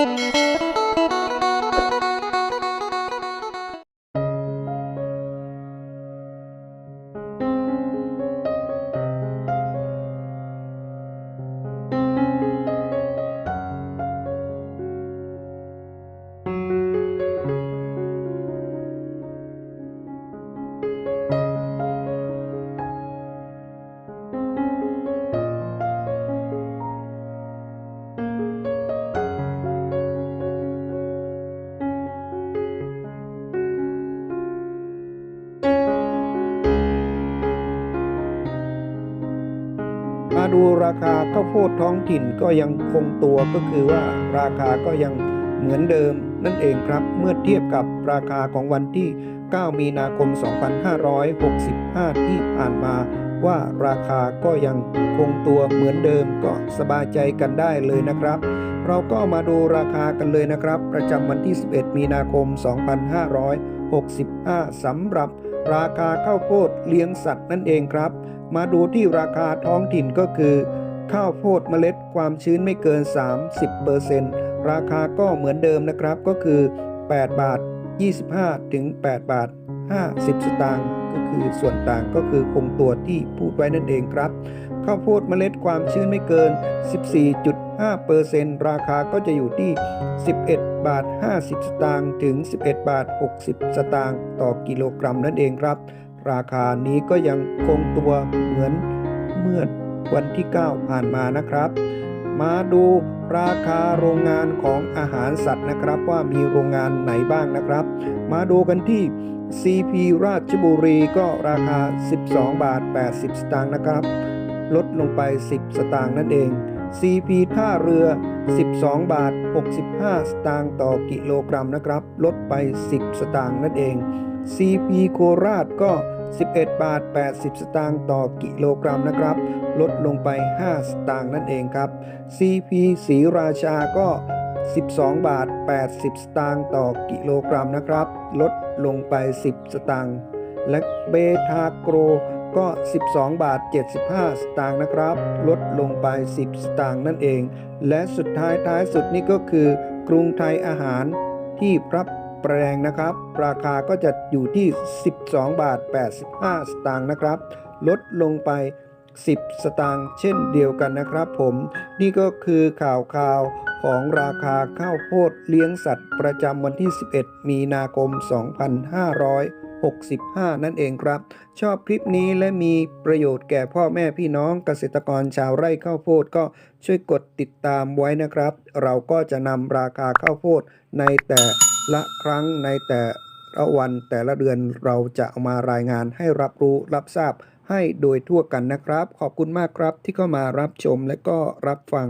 Música มาดูราคาข้าวโพดท้องถิ่นก็ยังคงตัวก็คือว่าราคาก็ยังเหมือนเดิมนั่นเองครับเมื่อเทียบกับราคาของวันที่ 9 มีนาคม 2565 ที่ผ่านมาว่าราคาก็ยังคงตัวเหมือนเดิมก็สบายใจกันได้เลยนะครับ เราก็มาดูราคากันเลยนะครับ ประจำวันที่ 11 มีนาคม 2565 สำหรับราคาข้าวโพดเลี้ยงสัตว์นั่นเองครับ มาดูที่ราคาท้องถิ่นก็คือ ข้าวโพดเมล็ดความชื้นไม่เกิน 30%ราคาก็เหมือนเดิมนะครับก็คือ 8 บาท 25 ถึง 8 บาท 50 สตางค์ก็คือส่วนต่างก็คือคงตัวที่พูดไว้นั่นเองครับ ข้าวโพดเมล็ดความชื้นไม่เกิน 14.5%ราคาก็จะอยู่ที่ 11 บาท 50 สตางค์ถึง 11 บาท 60 สตางค์ต่อกิโลกรัมนั่นเองครับ ราคานี้ก็ยังคงตัวเหมือนเมื่อวันที่ 9 ผ่านมานะครับ มาดูราคาโรงงานของอาหารสัตว์นะครับ ว่ามีโรงงานไหนบ้างนะครับ มาดูกันที่ CP ราชบุรีก็ราคา 12 บาท 80 สตางค์นะครับ ลดลงไป 10 สตางค์นั่นเอง CP ท่าเรือ 12 บาท 65 สตางค์ต่อกิโลกรัมนะครับ ลดไป 10 สตางค์นั่นเอง CP โคราชก็ 11 บาท 80 สตางค์ต่อกิโลกรัมนะครับ ลดลงไป 5 สตางค์นั่นเองครับ CP ศรีราชาก็ 12 บาท 80 สตางค์ต่อกิโลกรัมนะครับ ลดลงไป 10 สตางค์และเบทาโกร ก็ 12 บาท 75 สตางค์นะครับ ลดลงไป 10 สตางค์นั่นเอง และสุดท้ายท้ายสุดนี่ก็คือกรุงไทยอาหารที่พรับแปลงนะครับ ราคาก็จะอยู่ที่ 12 บาท 85 สตางค์นะครับ ลดลงไป 10 สตางค์เช่นเดียวกันนะครับผม นี่ก็คือข่าวข่าวของราคาข้าวโพดเลี้ยงสัตว์ประจำวันที่ 11 มีนาคม 2500 2565นั่นเองครับ ชอบคลิปนี้และมีประโยชน์แก่พ่อแม่พี่น้องเกษตรกรชาวไร่ข้าวโพดก็ช่วยกดติดตามไว้นะครับ เราก็จะนำราคาข้าวโพดในแต่ละครั้งในแต่ละวันแต่ละเดือนเราจะเอามารายงานให้รับรู้รับทราบให้โดยทั่วกันนะครับ ขอบคุณมากครับที่เข้ามารับชมและก็รับฟัง